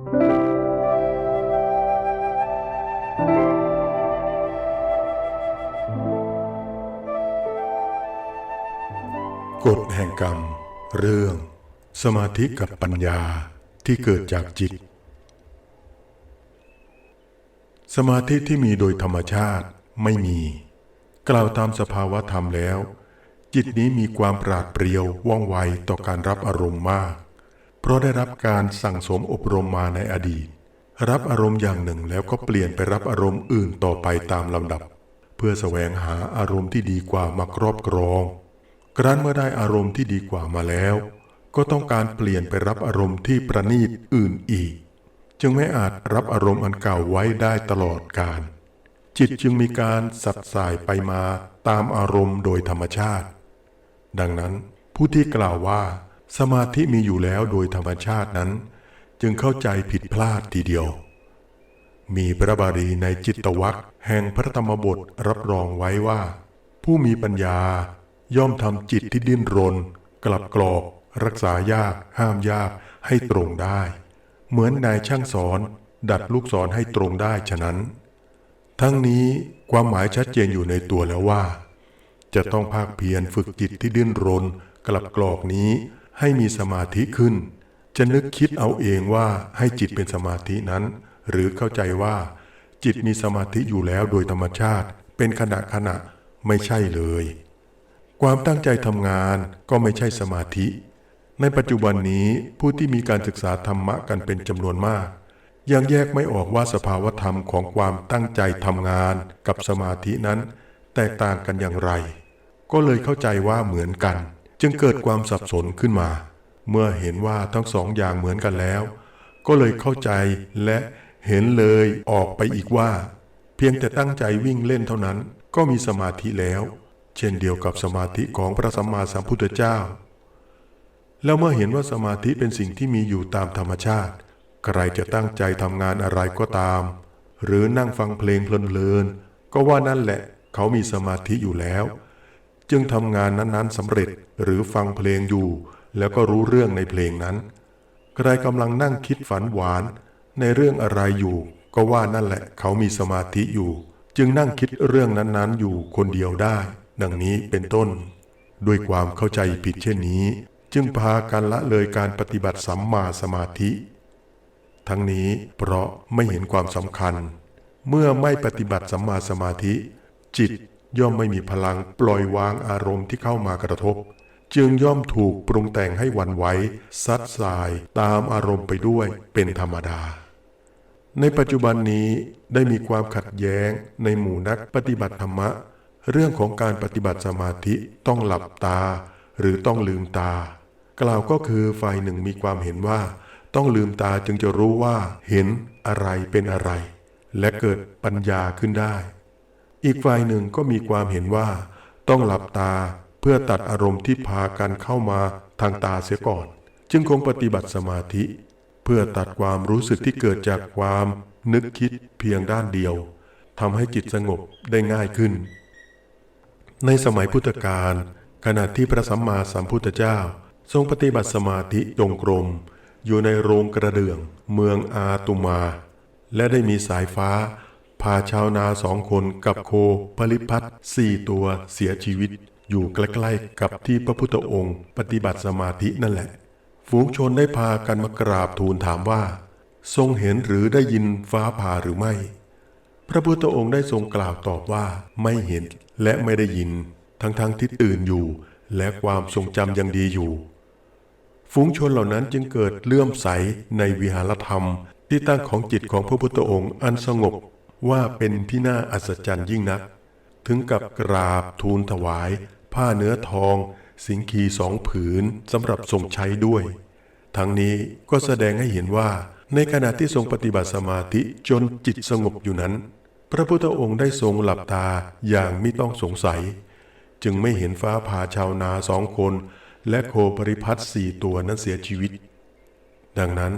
กฎแห่งกรรม เรื่อง สมาธิกับปัญญาที่เกิดจากจิต สมาธิที่มีโดยธรรมชาติไม่มี กล่าวตามสภาวะธรรมแล้ว จิตนี้มีความปราดเปรียวว่องไวต่อการรับอารมณ์มาก เพราะได้รับการสั่งสมอบรมมาในอดีต รับอารมณ์อย่างหนึ่งแล้วก็เปลี่ยนไปรับอารมณ์อื่นต่อไปตามลำดับ เพื่อแสวงหาอารมณ์ที่ดีกว่ามาครอบครอง ครั้นเมื่อได้อารมณ์ที่ดีกว่ามาแล้ว ก็ต้องการเปลี่ยนไปรับอารมณ์ที่ประณีตอื่นอีก จึงไม่อาจรับอารมณ์อันเก่าไว้ได้ตลอดกาลจิตจึงมีการสัดสายไปมาตามอารมณ์โดยธรรมชาติ ดังนั้นผู้ที่กล่าวว่า สมาธิมีอยู่แล้วโดยธรรมชาตินั้น จึงเข้าใจผิดพลาดทีเดียว มีพระบาลีในจิตวัคแห่งพระธรรมบทรับรองไว้ว่า ผู้มีปัญญาย่อมทำจิตที่ดิ้นรน กลับกรอก รักษายาก ห้ามยากให้ตรงได้ เหมือนนายช่างสอน ดัดลูกศรให้ตรงได้ฉะนั้น ทั้งนี้ความหมายชัดเจนอยู่ในตัวแล้วว่า จะต้องภาคเพียรฝึกจิตที่ดิ้นรน กลับกรอกนี้ ให้มีสมาธิขึ้น จะนึกคิดเอาเองว่าให้จิตเป็นสมาธินั้น หรือเข้าใจว่า จิตมีสมาธิอยู่แล้วโดยธรรมชาติ เป็นขณะขณะไม่ใช่เลย ความตั้งใจทำงานก็ไม่ใช่สมาธิ ในปัจจุบันนี้ผู้ที่มีการศึกษาธรรมะกันเป็นจำนวนมาก ยังแยกไม่ออกว่าสภาวธรรมของความตั้งใจทำงานกับสมาธินั้น แตกต่างกันอย่างไร ก็เลยเข้าใจว่าเหมือนกัน จึงเกิดความสับสนขึ้นมา เมื่อเห็นว่าทั้งสองอย่างเหมือนกันแล้ว ก็เลยเข้าใจและเห็นเลยออกไปอีกว่า เพียงแต่ตั้งใจวิ่งเล่นเท่านั้นก็มีสมาธิแล้ว เช่นเดียวกับสมาธิของพระสัมมาสัมพุทธเจ้า แล้วเมื่อเห็นว่าสมาธิเป็นสิ่งที่มีอยู่ตามธรรมชาติ ใครจะตั้งใจทำงานอะไรก็ตาม หรือนั่งฟังเพลงเพลินๆก็ว่านั่นแหละ เขามีสมาธิอยู่แล้ว จึงทำงานนั้นๆสำเร็จหรือฟังเพลงอยู่ แล้วก็รู้เรื่องในเพลงนั้น ใครกำลังนั่งคิดฝันหวาน ในเรื่องอะไรอยู่ ก็ว่านั่นแหละเขามีสมาธิอยู่ จึงนั่งคิดเรื่องนั้นๆอยู่คนเดียวได้ ดังนี้เป็นต้น ด้วยความเข้าใจผิดเช่นนี้ จึงพากันละเลยการปฏิบัติสัมมาสมาธิ ทั้งนี้เพราะไม่เห็นความสำคัญ เมื่อไม่ปฏิบัติสัมมาสมาธิ จิต ย่อมไม่มีพลังปล่อยวางอารมณ์ที่เข้ามากระทบ จึงย่อมถูกปรุงแต่งให้วันไหวซัดสายตามอารมณ์ไปด้วยเป็นธรรมดา ในปัจจุบันนี้ได้มีความขัดแย้งในหมู่นักปฏิบัติธรรมะ เรื่องของการปฏิบัติสมาธิต้องหลับตา หรือต้องลืมตา กล่าวก็คือฝ่ายหนึ่งมีความเห็นว่า ต้องลืมตาจึงจะรู้ว่าเห็นอะไรเป็นอะไร และเกิดปัญญาขึ้นได้ อีกฝ่ายหนึ่งก็มีความเห็นว่า ต้องหลับตาเพื่อตัดอารมณ์ที่พากันเข้ามาทางตาเสียก่อน จึงคงปฏิบัติสมาธิ เพื่อตัดความรู้สึกที่เกิดจากความนึกคิดเพียงด้านเดียวทำให้จิตสงบได้ง่ายขึ้น ในสมัยพุทธกาลขณะที่พระสัมมาสัมพุทธเจ้า ทรงปฏิบัติสมาธิจงกรม อยู่ในโรงกระเดื่อง เมืองอาตุมา และได้มีสายฟ้า พาชาวนาสองคนกับโคปริพัทสี่ตัวเสียชีวิต อยู่ใกล้ๆกับที่พระพุทธองค์ ปฏิบัติสมาธินั่นแหละ ฝูงชนได้พากันมากราบทูลถามว่า ทรงเห็นหรือได้ยินฟ้าผ่าหรือไม่ พระพุทธองค์ได้ทรงกล่าวตอบว่าไม่เห็นและไม่ได้ยิน ทั้งๆทที่ตื่นอยู่ และความทรงจำยังดีอยู่ฝูงชนเหล่านั้นจึงเกิดเลื่อมใสในวิหารธรรม ที่ตั้งของจิตของพระพุทธองค์อันสงบ ว่าเป็นที่น่าอัศจรรย์ยิ่งนัก ถึงกับกราบทูลถวาย ผ้าเนื้อทอง สิงคีสองผืนสำหรับทรงใช้ด้วย ทั้งนี้ก็แสดงให้เห็นว่า ในขณะที่ทรงปฏิบัติสมาธิจนจิตสงบอยู่นั้น พระพุทธองค์ได้ทรงหลับตาอย่างไม่ต้องสงสัย จึงไม่เห็นฟ้าผ่าชาวนาสองคน และโคปริพัทสี่ตัวนั้นเสียชีวิต ดังนั้น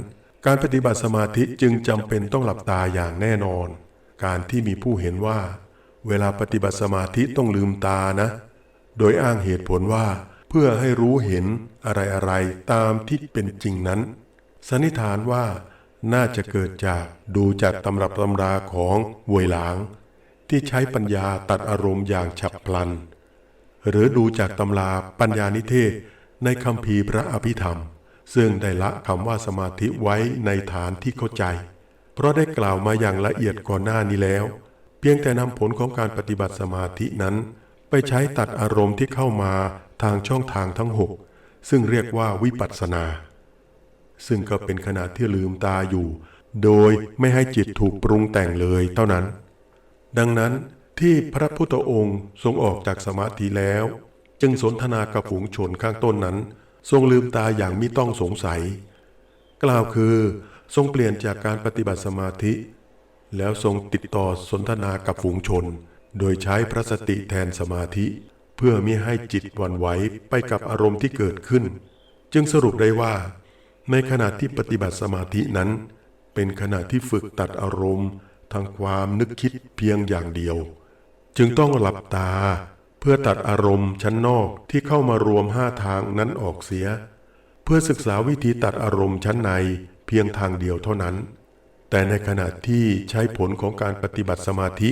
การปฏิบัติสมาธิจึงจำเป็นต้องหลับตาอย่างแน่นอน การที่มีผู้เห็นว่า เวลาปฏิบัติสมาธิต้องลืมตานะ โดยอ้างเหตุผลว่า เพื่อให้รู้เห็นอะไรอะไรๆตามที่เป็นจริงนั้น สันนิษฐานว่าน่าจะเกิดจากดูจากตำรับตำราของเวยหลาง ที่ใช้ปัญญาตัดอารมณ์อย่างฉับพลัน หรือดูจากตำราปัญญานิเทศในคำพีพระอภิธรรม ซึ่งได้ละคำว่าสมาธิไว้ในฐานที่เข้าใจ เพราะได้กล่าวมาอย่างละเอียดก่อนหน้านี้แล้ว เพียงแต่นำผลของการปฏิบัติสมาธินั้น ไปใช้ตัดอารมณ์ที่เข้ามาทางช่องทางทั้งหกซึ่งเรียกว่าวิปัสสนา ซึ่งก็เป็นขณะที่ลืมตาอยู่ โดยไม่ให้จิตถูกปรุงแต่งเลยเท่านั้น ดังนั้นที่พระพุทธองค์ทรงออกจากสมาธิแล้ว จึงสนทนากับฝูงชนข้างต้นนั้น ทรงลืมตาอย่างมิต้องสงสัย กล่าวคือ ทรงเปลี่ยนจากการปฏิบัติสมาธิ แล้วทรงติดต่อสนทนากับฝูงชน โดยใช้พระสติแทนสมาธิ เพื่อมิให้จิตวันไหวไปกับอารมณ์ที่เกิดขึ้น จึงสรุปได้ว่า ในขณะที่ปฏิบัติสมาธินั้น เป็นขณะที่ฝึกตัดอารมณ์ทางความนึกคิดเพียงอย่างเดียว จึงต้องหลับตา เพื่อตัดอารมณ์ชั้นนอกที่เข้ามารวมห้าทางนั้นออกเสีย เพื่อศึกษาวิธีตัดอารมณ์ชั้นใน พียงทางเดียวเท่านั้น แต่ในขณะที่ใช้ผลของการปฏิบัติสมาธิ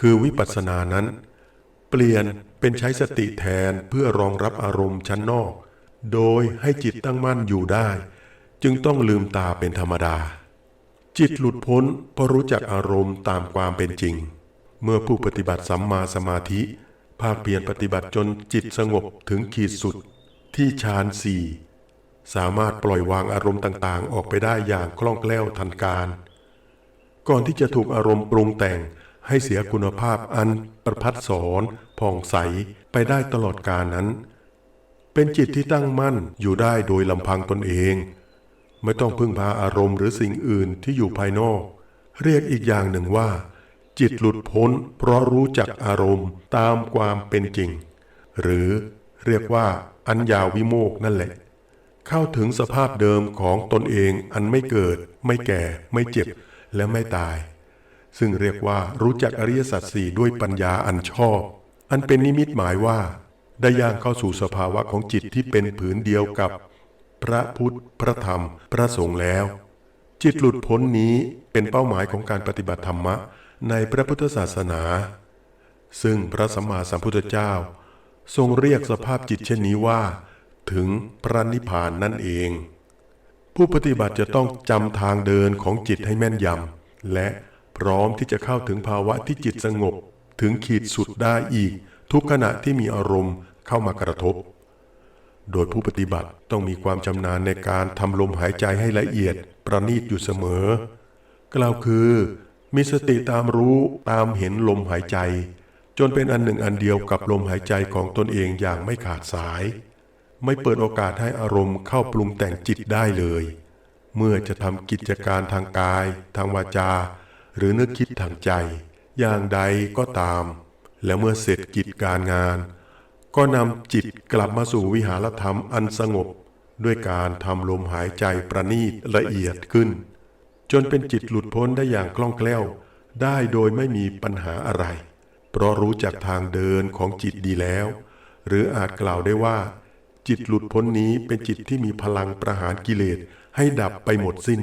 คือวิปัสสนานั้น เปลี่ยนเป็นใช้สติแทนเพื่อรองรับอารมณ์ชั้นนอก โดยให้จิตตั้งมั่นอยู่ได้ จึงต้องลืมตาเป็นธรรมดา จิตหลุดพ้นเพราะรู้จักอารมณ์ตามความเป็นจริง เมื่อผู้ปฏิบัติสัมมาสมาธิภาคเพียรปฏิบัติจนจิตสงบถึงขีดสุดที่ฌานสี่ สามารถปล่อยวางอารมณ์ต่างๆ ออกไปได้อย่างคล่องแคล่วทันการ ก่อนที่จะถูกอารมณ์ปรุงแต่งให้เสียคุณภาพอันประพัดสอนผ่องใสไปได้ตลอดกาลนั้น เป็นจิตที่ตั้งมั่นอยู่ได้โดยลำพังตนเอง ไม่ต้องพึ่งพาอารมณ์หรือสิ่งอื่นที่อยู่ภายนอก เรียกอีกอย่างหนึ่งว่า จิตหลุดพ้น เพราะรู้จักอารมณ์ตามความเป็นจริง หรือเรียกว่าอัญญาวิโมกนั่นแหละ เข้าถึงสภาพเดิมของตนเองอันไม่เกิด ไม่แก่ ไม่เจ็บ และไม่ตาย ซึ่งเรียกว่ารู้จักอริยสัจสี่ด้วยปัญญาอันชอบ อันเป็นนิมิตหมายว่า ได้ย่างเข้าสู่สภาวะของจิตที่เป็นผืนเดียวกับ พระพุทธ พระธรรม พระสงฆ์แล้ว จิตหลุดพ้นนี้เป็นเป้าหมายของการปฏิบัติธรรมะในพระพุทธศาสนา ซึ่งพระสัมมาสัมพุทธเจ้า ทรงเรียกสภาพจิตเช่นนี้ว่า ถึงพระนิพพานนั่นเอง ผู้ปฏิบัติจะต้องจำทางเดินของจิตให้แม่นยำและพร้อมที่จะเข้าถึงภาวะที่จิตสงบ ถึงขีดสุดได้อีก ทุกขณะที่มีอารมณ์เข้ามากระทบ โดยผู้ปฏิบัติต้องมีความชำนาญในการทำลมหายใจให้ละเอียด ประณีตอยู่เสมอ กล่าวคือ มีสติตามรู้ตามเห็นลมหายใจ จนเป็นอันหนึ่งอันเดียวกับลมหายใจของตนเองอย่างไม่ขาดสาย ไม่เปิดโอกาสให้อารมณ์เข้าปรุงแต่งจิตได้เลย เมื่อจะทำกิจการทางกาย ทางวาจา หรือนึกคิดทางใจ อย่างใดก็ตาม และเมื่อเสร็จกิจการงาน ก็นำจิตกลับมาสู่วิหารธรรมอันสงบ ด้วยการทำลมหายใจประณีตละเอียดขึ้น จนเป็นจิตหลุดพ้นได้อย่างคล่องแคล่ว ได้โดยไม่มีปัญหาอะไร เพราะรู้จักทางเดินของจิตดีแล้ว หรืออาจกล่าวได้ว่า จิตหลุดพ้นนี้เป็นจิตที่มีพลังประหารกิเลสให้ดับไปหมดสิ้น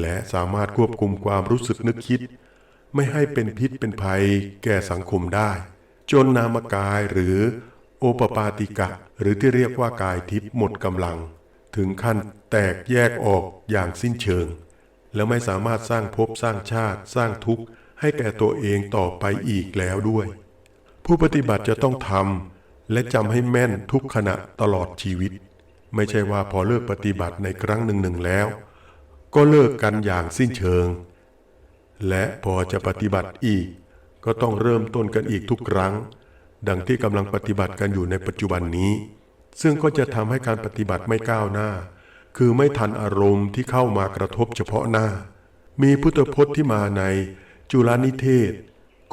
และสามารถควบคุมความรู้สึกนึกคิด ไม่ให้เป็นพิษเป็นภัยแก่สังคมได้ จนนามกายหรือโอปปาติกะ หรือที่เรียกว่ากายทิพย์หมดกำลัง ถึงขั้นแตกแยกออกอย่างสิ้นเชิง แล้วไม่สามารถสร้างภพสร้างชาติสร้างทุกข์ให้แก่ตัวเองต่อไปอีกแล้วด้วย ผู้ปฏิบัติจะต้องทำ และจำให้แม่นทุกขณะตลอดชีวิต ไม่ใช่ว่าพอเลิกปฏิบัติในครั้งหนึ่งหนึ่งแล้ว ก็เลิกกันอย่างสิ้นเชิง และพอจะปฏิบัติอีก ก็ต้องเริ่มต้นกันอีกทุกครั้ง ดังที่กำลังปฏิบัติกันอยู่ในปัจจุบันนี้ ซึ่งก็จะทำให้การปฏิบัติไม่ก้าวหน้า คือไม่ทันอารมณ์ที่เข้ามากระทบเฉพาะหน้า มีพุทธพจน์ที่มาในจุลนิเทศ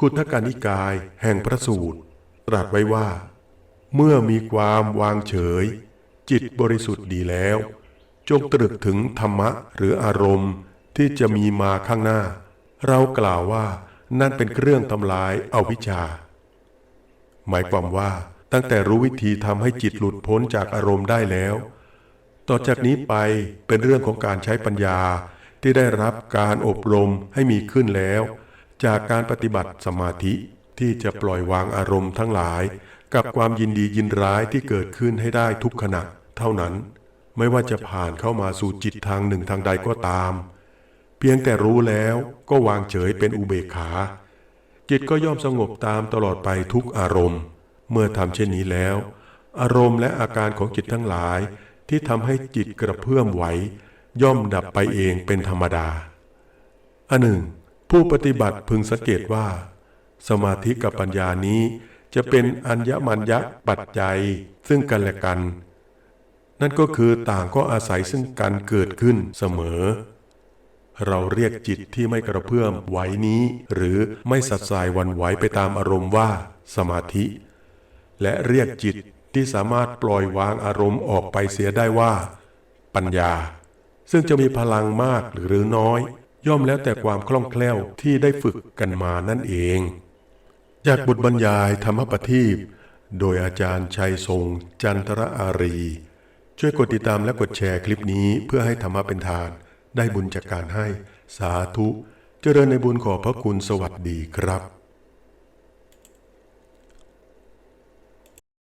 คุทกานิกาย แห่งพระสูตร ตรัสไว้ว่า เมื่อมีความวางเฉย จิตบริสุทธิ์ดีแล้ว จงตรึกถึงธรรมะหรืออารมณ์ที่จะมีมาข้างหน้า เรากล่าวว่านั่นเป็นเครื่องทำลายอาวิชชา หมายความว่าตั้งแต่รู้วิธีทำให้จิตหลุดพ้นจากอารมณ์ได้แล้ว ต่อจากนี้ไปเป็นเรื่องของการใช้ปัญญาที่ได้รับการอบรมให้มีขึ้นแล้ว จากการปฏิบัติสมาธิที่จะปล่อยวางอารมณ์ทั้งหลาย กับความยินดียินร้ายที่เกิดขึ้นให้ได้ทุกขณะ เท่านั้น ไม่ว่าจะผ่านเข้ามาสู่จิตทางหนึ่งทางใดก็ตาม เพียงแต่รู้แล้วก็วางเฉยเป็นอุเบกขา จิตก็ย่อมสงบตามตลอดไปทุกอารมณ์ เมื่อทำเช่นนี้แล้ว อารมณ์และอาการของจิตทั้งหลาย ที่ทำให้จิตกระเพื่อมไหวย่อมดับไปเองเป็นธรรมดา อันหนึ่ง ผู้ปฏิบัติพึงสังเกตว่า สมาธิกับปัญญานี้ จะเป็นอัญญมัญญปัจจัยซึ่งกันและกัน นั่นก็คือต่างก็อาศัยซึ่งกันเกิดขึ้นเสมอ เราเรียกจิตที่ไม่กระเพื่อมไหวนี้ หรือไม่สัดสายวันไหวไปตามอารมณ์ว่าสมาธิ และเรียกจิตที่สามารถปล่อยวางอารมณ์ออกไปเสียได้ว่า ปัญญา ซึ่งจะมีพลังมากหรือน้อย ย่อมแล้วแต่ความคล่องแคล่วที่ได้ฝึกกันมานั่นเอง จากบทบรรยายธรรมปทีปโดยอาจารย์ชัยทรงจันทรอารี ช่วยกดติดตามและกดแชร์คลิปนี้เพื่อให้ธรรมะเป็นทาน ได้บุญจากการให้สาธุ เจริญในบุญขอพระคุณสวัสดีครับ